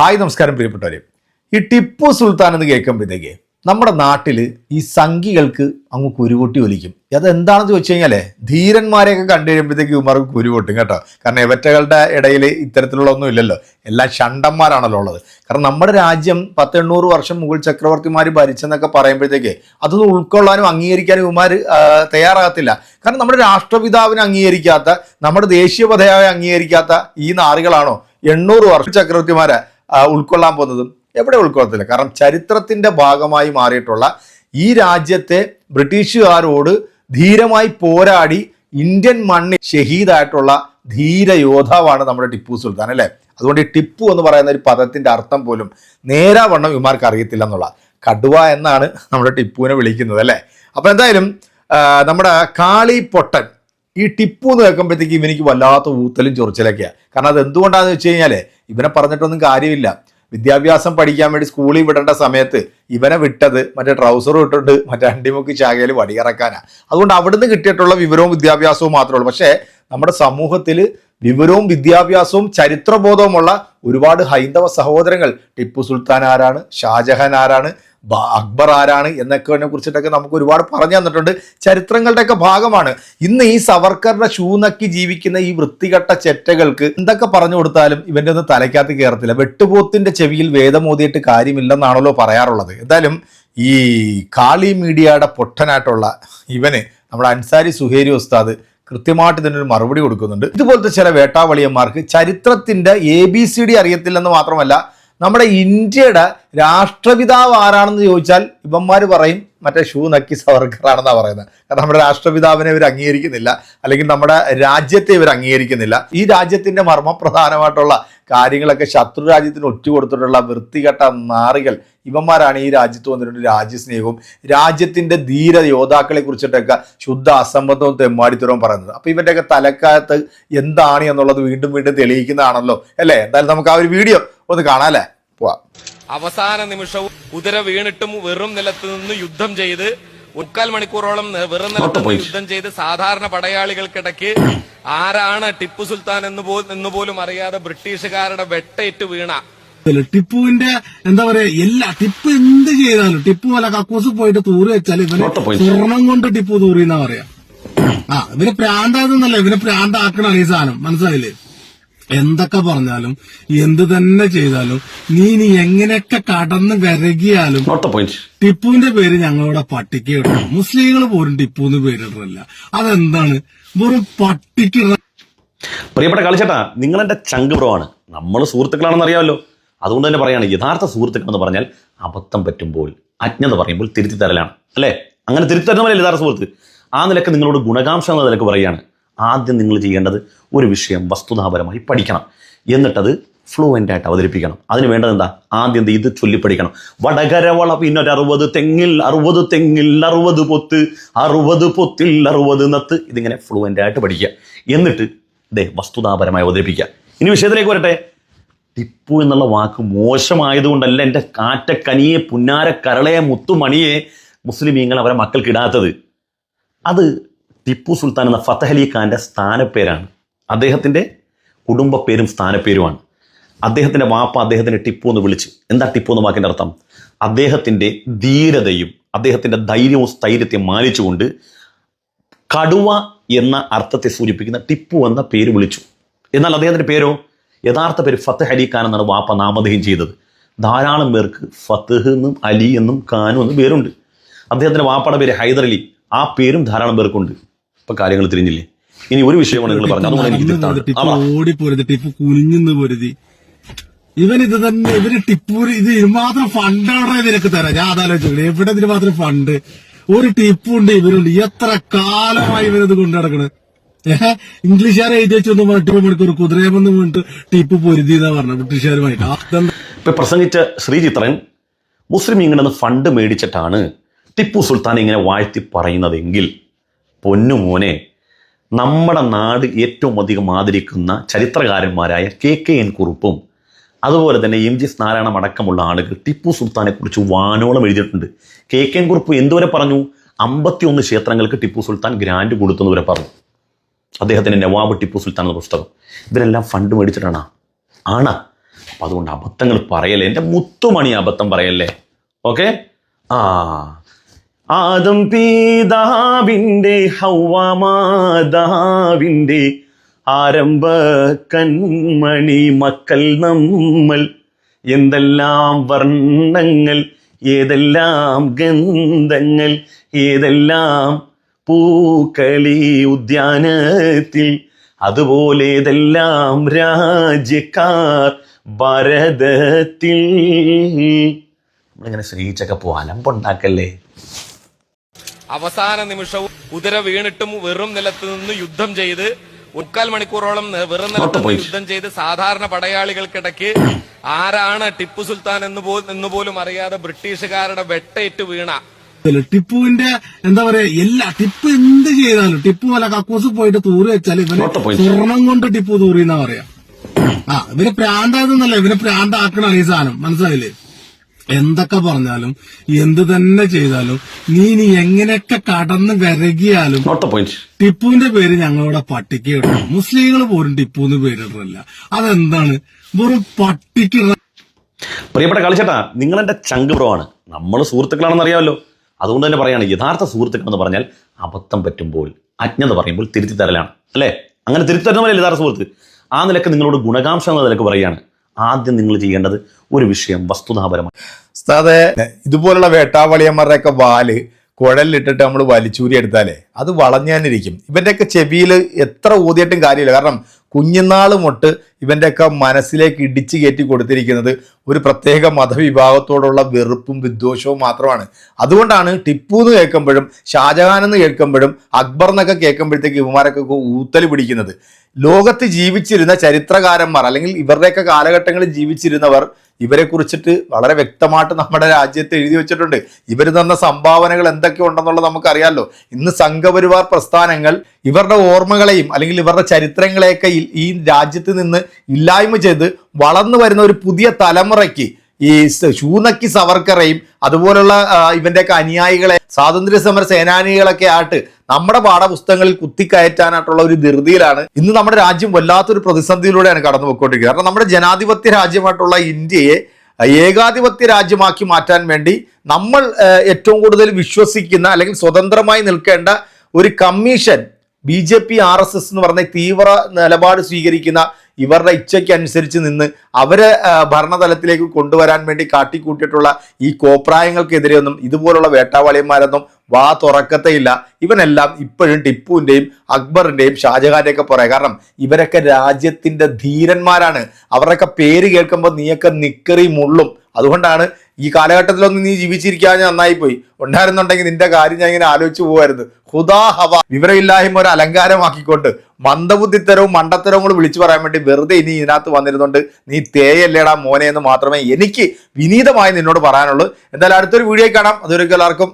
Hi നമസ്കാരം പ്രിയപ്പെട്ടവരെ. ഈ ടിപ്പു സുൽത്താൻ എന്ന് കേൾക്കുമ്പോഴത്തേക്ക് നമ്മുടെ നാട്ടിൽ ഈ സംഘികൾക്ക് അങ്ങ് കുരുപൊട്ടി ഒലിക്കും. അതെന്താണെന്ന് ചോദിച്ചു കഴിഞ്ഞാൽ ധീരന്മാരെയൊക്കെ കണ്ടു കഴിയുമ്പോഴത്തേക്ക് ഉമർക്ക് കുരുപൊട്ടും കേട്ടോ. കാരണം ഇവറ്റകളുടെ ഇടയിൽ ഇത്തരത്തിലുള്ള ഒന്നും ഇല്ലല്ലോ. എല്ലാ ഷണ്ടന്മാരാണല്ലോ ഉള്ളത്. കാരണം നമ്മുടെ രാജ്യം പത്തെണ്ണൂറ് വർഷം മുഗൾ ചക്രവർത്തിമാർ ഭരിച്ചെന്നൊക്കെ പറയുമ്പോഴത്തേക്ക് അതൊന്നും ഉൾക്കൊള്ളാനും അംഗീകരിക്കാനും ഉമാർ തയ്യാറാകത്തില്ല. കാരണം നമ്മുടെ രാഷ്ട്രപിതാവിനെ അംഗീകരിക്കാത്ത നമ്മുടെ ദേശീയ പതയായ അംഗീകരിക്കാത്ത ഈ നാറുകളാണോ എണ്ണൂറ് വർഷം ചക്രവർത്തിമാരെ ഉൾക്കൊള്ളാൻ പോകുന്നതും എവിടെ ഉൾക്കൊള്ളത്തില്ല. കാരണം ചരിത്രത്തിന്റെ ഭാഗമായി മാറിയിട്ടുള്ള ഈ രാജ്യത്തെ ബ്രിട്ടീഷുകാരോട് ധീരമായി പോരാടി ഇന്ത്യൻ മണ്ണിൽ ഷഹീദായിട്ടുള്ള ധീര യോദ്ധാവാണ് നമ്മുടെ ടിപ്പു സുൽത്താൻ അല്ലേ? അതുകൊണ്ട് ഈ ടിപ്പു എന്ന് പറയുന്ന ഒരു പദത്തിന്റെ അർത്ഥം പോലും നേരാവണ്ണം ഇമാർക്ക് അറിയത്തില്ല എന്നുള്ള കടുവ എന്നാണ് നമ്മുടെ ടിപ്പുവിനെ വിളിക്കുന്നത് അല്ലേ? അപ്പോൾ എന്തായാലും നമ്മുടെ കാളി പൊട്ടൻ ഈ ടിപ്പു എന്ന് കേൾക്കുമ്പോഴത്തേക്ക് ഇവനിക്ക് വല്ലാത്ത ഊത്തലും ചൊറിച്ചിലൊക്കെയാണ് കാരണം അത് എന്തുകൊണ്ടാണെന്ന് വെച്ച് കഴിഞ്ഞാൽ ഇവനെ പറഞ്ഞിട്ടൊന്നും കാര്യമില്ല. വിദ്യാഭ്യാസം പഠിക്കാൻ വേണ്ടി സ്കൂളിൽ വിടേണ്ട സമയത്ത് ഇവനെ വിട്ടത് മറ്റേ ട്രൗസർ ഇട്ടിട്ട് മറ്റേ അണ്ടിമുക്ക് ചാകയിൽ വടിയിറക്കാനാണ് അതുകൊണ്ട് അവിടുന്ന് കിട്ടിയിട്ടുള്ള വിവരവും വിദ്യാഭ്യാസവും മാത്രമേ ഉള്ളൂ. പക്ഷേ നമ്മുടെ സമൂഹത്തിൽ വിവരവും വിദ്യാഭ്യാസവും ചരിത്രബോധവുമുള്ള ഒരുപാട് ഹൈന്ദവ സഹോദരങ്ങൾ. ടിപ്പു സുൽത്താൻ ആരാണ്? ഷാജഹാൻ ആരാണ്? അക്ബർ ആരാണ് എന്നൊക്കെ കുറിച്ചിട്ടൊക്കെ നമുക്ക് ഒരുപാട് പറഞ്ഞു തന്നിട്ടുണ്ട്. ചരിത്രങ്ങളുടെയൊക്കെ ഭാഗമാണ്. ഇന്ന് ഈ സവർക്കറുടെ ഷൂ നക്കി ജീവിക്കുന്ന ഈ വൃത്തികെട്ട ചെറ്റകൾക്ക് എന്തൊക്കെ പറഞ്ഞു കൊടുത്താലും ഇവന്റെ ഒന്നും തലയ്ക്കകത്ത് കയറത്തില്ല വെട്ടുപോത്തിന്റെ ചെവിയിൽ വേദമോതിയിട്ട് കാര്യമില്ലെന്നാണല്ലോ പറയാറുള്ളത്. എന്തായാലും ഈ കാളി മീഡിയയുടെ പൊട്ടനായിട്ടുള്ള ഇവന് നമ്മുടെ അൻസാരി സുഹേരി ഉസ്താദ് കൃത്യമായിട്ട് ഇതിനൊരു മറുപടി കൊടുക്കുന്നുണ്ട്. ഇതുപോലത്തെ ചില വേട്ടാവളിയന്മാർക്ക് ചരിത്രത്തിന്റെ എ ബി സി ഡി അറിയത്തില്ലെന്ന് മാത്രമല്ല നമ്മുടെ ഇന്ത്യയുടെ രാഷ്ട്രപിതാവ് ആരാണെന്ന് ചോദിച്ചാൽ ഇവന്മാർ പറയും മറ്റേ ഷൂ നക്കി സവർക്കറാണെന്നാണ് പറയുന്നത്. കാരണം നമ്മുടെ രാഷ്ട്രപിതാവിനെ ഇവർ അംഗീകരിക്കുന്നില്ല അല്ലെങ്കിൽ നമ്മുടെ രാജ്യത്തെ ഇവർ അംഗീകരിക്കുന്നില്ല. ഈ രാജ്യത്തിന്റെ മർമ്മപ്രധാനമായിട്ടുള്ള കാര്യങ്ങളൊക്കെ ശത്രു രാജ്യത്തിന് ഒറ്റുകൊടുത്തിട്ടുള്ള വൃത്തികെട്ട നാറികൾ ഇവന്മാരാണ് ഈ രാജ്യത്ത് വന്നിട്ടുണ്ട് രാജ്യസ്നേഹവും രാജ്യത്തിന്റെ ധീര യോദ്ധാക്കളെ കുറിച്ചിട്ടൊക്കെ ശുദ്ധ അസംബന്ധവും തെമ്മാടിത്തരവും പറയുന്നത്. അപ്പോൾ ഇവന്റെയൊക്കെ തലക്കാലത്ത് എന്താണ് എന്നുള്ളത് വീണ്ടും വീണ്ടും തെളിയിക്കുന്നതാണല്ലോ അല്ലേ? എന്തായാലും നമുക്ക് ആ ഒരു വീഡിയോ ഒന്ന് കാണാം അല്ലേ? അവസാന നിമിഷവും കുതിര വീണിട്ടും വെറും നിലത്ത് നിന്ന് യുദ്ധം ചെയ്ത് മുക്കാൽ മണിക്കൂറോളം വെറും നിലത്ത് നിന്ന് യുദ്ധം ചെയ്ത് സാധാരണ പടയാളികൾക്കിടയ്ക്ക് ആരാണ് ടിപ്പു സുൽത്താൻ എന്ന് പോ- എന്ന് പോലും അറിയാതെ ബ്രിട്ടീഷുകാരുടെ വെട്ടേറ്റ് വീണ. ടിപ്പുവിന്റെ എന്താ പറയാ എല്ലാ ടിപ്പ് എന്ത് ചെയ്താലും ടിപ്പു പോലെ കക്കൂസ് പോയിട്ട് തൂറി വെച്ചാൽ ഇവന് സ്വർണം കൊണ്ട് ടിപ്പു തൂറി എന്നാ പറയാ. ആ ഇവർ പ്രാന്തായതെന്നല്ല ഇവർ പ്രാന്താക്കണാണ് ഈ സാധനം. മനസ്സിലായില്ലേ? എന്തൊക്കെ പറഞ്ഞാലും എന്ത് തന്നെ ചെയ്താലും നീ നീ എങ്ങനെയൊക്കെ കടന്ന് വിരകിയാലും ടിപ്പുവിന്റെ പേര് ഞങ്ങളുടെ പട്ടിക്ക് ഇടണം മുസ്ലിങ്ങൾ പോലും ടിപ്പുന്ന് എന്ന് പേരിടുന്നില്ല അതെന്താണ്? വെറും പട്ടിക്ക് പ്രിയപ്പെട്ട കളിച്ചേട്ടാ നിങ്ങൾ എന്റെ ചങ്ക് ബ്രോ ആണ് നമ്മൾ സുഹൃത്തുക്കളാണെന്ന് അറിയാമല്ലോ. അതുകൊണ്ട് തന്നെ പറയാണ് യഥാർത്ഥ സുഹൃത്തുക്കൾ എന്ന് പറഞ്ഞാൽ അബദ്ധം പറ്റുമ്പോൾ അജ്ഞത പറയുമ്പോൾ തിരുത്തി തരലാണ്. അല്ലേ? അങ്ങനെ തിരുത്തി തരുന്നവരല്ലേ യഥാർത്ഥ സുഹൃത്ത്? ആ നിലയ്ക്ക് നിങ്ങളോട് ഗുണകാംക്ഷ എന്ന നിലയ്ക്ക് പറയുകയാണ്. ആദ്യം നിങ്ങൾ ചെയ്യേണ്ടത് ഒരു വിഷയം വസ്തുതാപരമായി പഠിക്കണം. എന്നിട്ടത് ഫ്ലുവന്റ് ആയിട്ട് അവതരിപ്പിക്കണം. അതിന് വേണ്ടത് എന്താ? ആദ്യം ഇത് ചൊല്ലിപ്പഠിക്കണം. വടകരവള പിന്നൊരു അറുപത് തെങ്ങിൽ അറുപത് തെങ്ങിൽ അറുപത് പൊത്ത് അറുപത് പൊത്തിൽ അറുപത് നത്ത്. ഇതിങ്ങനെ ഫ്ലുവന്റ് ആയിട്ട് പഠിക്കുക. എന്നിട്ട് ദേ വസ്തുതാപരമായി അവതരിപ്പിക്കുക. ഇനി വിഷയത്തിലേക്ക് വരട്ടെ. ടിപ്പു എന്നുള്ള വാക്ക് മോശമായതുകൊണ്ടല്ല എന്റെ കാറ്റക്കനിയെ പുന്നാര കരളയെ മുത്തുമണിയെ മുസ്ലിമീങ്ങൾ അവരെ മക്കൾക്ക് ഇടാത്തത്. അത് ടിപ്പു സുൽത്താൻ എന്ന ഫത്തഹ് അലി ഖാന്റെ സ്ഥാനപ്പേരാണ്. അദ്ദേഹത്തിന്റെ കുടുംബ പേരും സ്ഥാനപ്പേരുമാണ്. അദ്ദേഹത്തിന്റെ വാപ്പ അദ്ദേഹത്തിനെ ടിപ്പു എന്ന് വിളിച്ചു. എന്താ ടിപ്പു എന്ന വാക്കിന്റെ അർത്ഥം? അദ്ദേഹത്തിന്റെ ധീരതയും അദ്ദേഹത്തിന്റെ ധൈര്യവും സ്ഥൈര്യത്തെയും മാനിച്ചുകൊണ്ട് കടുവ എന്ന അർത്ഥത്തെ സൂചിപ്പിക്കുന്ന ടിപ്പു എന്ന പേര് വിളിച്ചു. എന്നാൽ അദ്ദേഹത്തിന്റെ പേരോ? യഥാർത്ഥ പേര് ഫത്തഹ് അലി ഖാൻ എന്നാണ് വാപ്പ നാമധേയം ചെയ്തത്. ധാരാളം പേർക്ക് ഫത്തഹ് എന്നും അലി എന്നും ഖാനും എന്നും പേരുണ്ട്. അദ്ദേഹത്തിന്റെ വാപ്പയുടെ പേര് ഹൈദർ അലി. ആ പേരും ധാരാളം പേർക്കുണ്ട്. ഇപ്പൊ കാര്യങ്ങൾ തിരിഞ്ഞില്ലേ? ഇനി ഒരു വിഷയമാണ് നിങ്ങൾ പറഞ്ഞത്. അതുകൊണ്ട് എനിക്ക്. ടിപ്പു ആ, ഓടിപ്പോരുത് ടിപ്പു കുനിഞ്ഞു പൊരുതി ഇവൻ ഇത് തന്നെ ഇവർ ടിപ്പൂര് ഇത് മാത്രം ഫണ്ട് അവിടെ നിനക്ക് തരാം. ഞാൻ അതാലോചിച്ചു എവിടെ ഇതിന് മാത്രം ഫണ്ട് ഒരു ടിപ്പുണ്ട് ഇവരുണ്ട്. എത്ര കാലമായി ഇവരത് കൊണ്ടു നടക്കണത് ഏഹ് ഇംഗ്ലീഷുകാരെ എഴുതി വെച്ചൊന്നും ടിപ്പു മണിക്കൂർ കുതിരയെന്ന് വീണിട്ട് ടിപ്പ് പൊരുതി എന്നാ പറഞ്ഞത് ബ്രിട്ടീഷുകാരുമായിട്ട്. ഇപ്പൊ പ്രസംഗിച്ച ശ്രീചിത്രൻ മുസ്ലിം ഇങ്ങനെ ഫണ്ട് മേടിച്ചിട്ടാണ് ടിപ്പു സുൽത്താൻ ഇങ്ങനെ വാഴ്ത്തി പറയുന്നതെങ്കിൽ പൊന്നു മോനെ നമ്മുടെ നാട് ഏറ്റവും അധികം ആദരിക്കുന്ന ചരിത്രകാരന്മാരായ കെ കെ എൻ കുറുപ്പും അതുപോലെ തന്നെ എം ജി നാരായണം അടക്കമുള്ള ആളുകൾ ടിപ്പു സുൽത്താനെ കുറിച്ച് വാനോളം എഴുതിയിട്ടുണ്ട്. കെ കെ എൻ കുറുപ്പ് എന്തുവരെ പറഞ്ഞു? അമ്പത്തിയൊന്ന് ക്ഷേത്രങ്ങൾക്ക് ടിപ്പു സുൽത്താൻ ഗ്രാൻഡ് കൊടുത്തെന്ന് വരെ പറഞ്ഞു. അദ്ദേഹത്തിന്റെ നവാബ് ടിപ്പു സുൽത്താൻ എന്ന പുസ്തകം. ഇവരെല്ലാം ഫണ്ട് മേടിച്ചിട്ടാണ്. ആണ്. അപ്പൊ അതുകൊണ്ട് അബദ്ധങ്ങൾ പറയല്ലേ? എന്റെ മുത്തുമണി അബദ്ധം പറയല്ലേ? ഓക്കെ? ആ. ആദം പീതാവിന്റെ ഹൗവമാതാവിന്റെ ആരംഭ കൺമണി മക്കൾ നമ്മൾ. എന്തെല്ലാം വർണങ്ങൾ ഏതെല്ലാം ഗന്ധങ്ങൾ ഏതെല്ലാം പൂക്കളി ഉദ്യാനത്തിൽ അതുപോലെ ഏതെല്ലാം രാജ്യക്കാർ ഭാരതത്തിൽ. നമ്മളിങ്ങനെ സ്നേഹിച്ചൊക്കെ പോ അലമ്പുണ്ടാക്കല്ലേ? അവസാന നിമിഷവും കുതിര വീണിട്ടും വെറും നിലത്ത് നിന്ന് യുദ്ധം ചെയ്ത് മുക്കാൽ മണിക്കൂറോളം വെറും നിലത്ത് നിന്ന് യുദ്ധം ചെയ്ത് സാധാരണ പടയാളികൾക്കിടയ്ക്ക് ആരാണ് ടിപ്പു സുൽത്താൻ എന്ന് പോ- എന്ന് പോലും അറിയാതെ ബ്രിട്ടീഷുകാരുടെ വെട്ടേറ്റ് വീണ. ടിപ്പുവിന്റെ എന്താ പറയാ എല്ലാ ടിപ്പ് എന്ത് ചെയ്താലും ടിപ്പു വല്ല കക്കൂസ് പോയിട്ട് തൂറി വെച്ചാൽ ഇവന് Not സ്വർണം കൊണ്ട് ടിപ്പു തൂറി എന്നാ പറയാ. ആ ഇവർ പ്രാന്തായതെന്നല്ല ഇവർ പ്രാന്താക്കണ ഈ സാധനം. മനസ്സിലായില്ലേ? എന്തൊക്കെ പറഞ്ഞാലും എന്ത് തന്നെ ചെയ്താലും നീ ഇനി എങ്ങനെയൊക്കെ കടന്ന് വിരകിയാലും ടിപ്പുവിന്റെ പേര് ഞങ്ങളുടെ പട്ടിക്ക് ഇടണം. മുസ്ലിങ്ങൾ പോലും ടിപ്പുന്ന് എന്ന് പേരിടില്ല അതെന്താണ്? വെറും പട്ടിക്ക് പ്രിയപ്പെട്ട കളിച്ചേട്ടാ നിങ്ങൾ എന്റെ ചങ്ക് ബ്രോ ആണ് നമ്മൾ സുഹൃത്തുക്കളാണെന്ന് അറിയാമല്ലോ. അതുകൊണ്ട് തന്നെ പറയാണ് യഥാർത്ഥ സുഹൃത്തുക്കൾ എന്ന് പറഞ്ഞാൽ അബദ്ധം പറ്റുമ്പോൾ അജ്ഞത പറയുമ്പോൾ തിരുത്തി തരലാണ് അല്ലേ? അങ്ങനെ തിരുത്തി തരുന്നവരല്ലേ യഥാർത്ഥ സുഹൃത്ത്? ആ നിലയ്ക്ക് നിങ്ങളോട് ഗുണകാംക്ഷം എന്ന നിലയ്ക്ക് പറയുകയാണ്. ആദ്യം നിങ്ങൾ ചെയ്യേണ്ടത് ഒരു വിഷയം വസ്തുതാപരമായി. അതെ ഇതുപോലുള്ള വേട്ടാവളിയന്മാരുടെയൊക്കെ വാൽ കുഴലിലിട്ടിട്ട് നമ്മൾ വലിച്ചൂരി എടുത്താലേ അത് വളഞ്ഞാനിരിക്കും ഇവന്റെയൊക്കെ ചെവിയിൽ എത്ര ഊതിയിട്ടും കാര്യമില്ല. കാരണം കുഞ്ഞുനാൾ മുട്ട് ഇവന്റെയൊക്കെ മനസ്സിലേക്ക് ഇടിച്ചു കയറ്റി കൊടുത്തിരിക്കുന്നത് ഒരു പ്രത്യേക മതവിഭാഗത്തോടുള്ള വെറുപ്പും വിദ്വേഷവും മാത്രമാണ്. അതുകൊണ്ടാണ് ടിപ്പു എന്ന് കേൾക്കുമ്പോഴും ഷാജഹാൻ എന്ന് കേൾക്കുമ്പോഴും അക്ബർ എന്നൊക്കെ കേൾക്കുമ്പോഴത്തേക്ക് ഇവന്മാരൊക്കെ ഊത്തൽ പിടിക്കുന്നത്. ലോകത്ത് ജീവിച്ചിരുന്ന ചരിത്രകാരന്മാർ അല്ലെങ്കിൽ ഇവരുടെയൊക്കെ കാലഘട്ടങ്ങളിൽ ജീവിച്ചിരുന്നവർ ഇവരെ കുറിച്ചിട്ട് വളരെ വ്യക്തമായിട്ട് നമ്മുടെ രാജ്യത്ത് എഴുതി വെച്ചിട്ടുണ്ട്. ഇവർ തന്ന സംഭാവനകൾ എന്തൊക്കെ ഉണ്ടെന്നുള്ളത് നമുക്കറിയാമല്ലോ ഇന്ന് സംഘപരിവാർ പ്രസ്ഥാനങ്ങൾ ഇവരുടെ ഓർമ്മകളെയും അല്ലെങ്കിൽ ഇവരുടെ ചരിത്രങ്ങളെയൊക്കെ ഈ- രാജ്യത്ത് നിന്ന് ഇല്ലായ്മ ചെയ്ത് വളർന്നു വരുന്ന ഒരു പുതിയ തലമുറയ്ക്ക് ഈ ഷൂനക്കി സവർക്കറേയും അതുപോലുള്ള ഇവന്റെ ഇവന്റെയൊക്കെ അനുയായികളെ സ്വാതന്ത്ര്യ സമര സേനാനികളൊക്കെ ആയിട്ട് നമ്മുടെ പാഠപുസ്തകങ്ങളിൽ കുത്തിക്കയറ്റാനായിട്ടുള്ള ഒരു ധൃതിയിലാണ് ഇന്ന് നമ്മുടെ രാജ്യം വല്ലാത്തൊരു പ്രതിസന്ധിയിലൂടെയാണ് കടന്നു പോയിക്കൊണ്ടിരിക്കുന്നത് കാരണം നമ്മുടെ ജനാധിപത്യ രാജ്യമായിട്ടുള്ള ഇന്ത്യയെ ഏകാധിപത്യ രാജ്യമാക്കി മാറ്റാൻ വേണ്ടി നമ്മൾ ഏറ്റവും കൂടുതൽ വിശ്വസിക്കുന്ന അല്ലെങ്കിൽ സ്വതന്ത്രമായി നിൽക്കേണ്ട ഒരു commission B J P R S S എന്ന് പറഞ്ഞ തീവ്ര നിലപാട് സ്വീകരിക്കുന്ന ഇവരുടെ ഇച്ഛയ്ക്ക് അനുസരിച്ച് നിന്ന് അവരെ ഭരണതലത്തിലേക്ക് കൊണ്ടുവരാൻ വേണ്ടി കാട്ടിക്കൂട്ടിയിട്ടുള്ള ഈ കോപ്രായങ്ങൾക്കെതിരെയൊന്നും ഇതുപോലുള്ള വേട്ടാവാളിയന്മാരൊന്നും വാ തുറക്കത്തേയില്ല. ഇവനെല്ലാം ഇപ്പോഴും ടിപ്പുവിന്റെയും അക്ബറിന്റെയും ഷാജഹാന്റെയും ഒക്കെ പുറകെ. കാരണം ഇവരൊക്കെ രാജ്യത്തിന്റെ ധീരന്മാരാണ്. അവരുടെയൊക്കെ പേര് കേൾക്കുമ്പോൾ നീയൊക്കെ നിക്കറി മുള്ളും അതുകൊണ്ടാണ് ഈ കാലഘട്ടത്തിലൊന്നും നീ ജീവിച്ചിരിക്കാൻ നന്നായി പോയി ഉണ്ടായിരുന്നുണ്ടെങ്കിൽ നിന്റെ കാര്യം ഞാൻ ഇങ്ങനെ ആലോചിച്ചു പോവായിരുന്നു. ഹുദാ ഹവ. വിവരമില്ലായ്മ ഒരു അലങ്കാരമാക്കിക്കൊണ്ട് മന്ദബുദ്ധിത്തരവും മണ്ടത്തരവും കൂടെ വിളിച്ചു പറയാൻ വേണ്ടി വെറുതെ ഇനി ഇതിനകത്ത് വന്നിരുന്നുണ്ട് നീ തേയല്ലേടാ മോനെ എന്ന് മാത്രമേ എനിക്ക് വിനീതമായി നിന്നോട് പറയാനുള്ളൂ. എന്തായാലും അടുത്തൊരു വീഡിയോ കാണാം. അതൊരു എല്ലാവർക്കും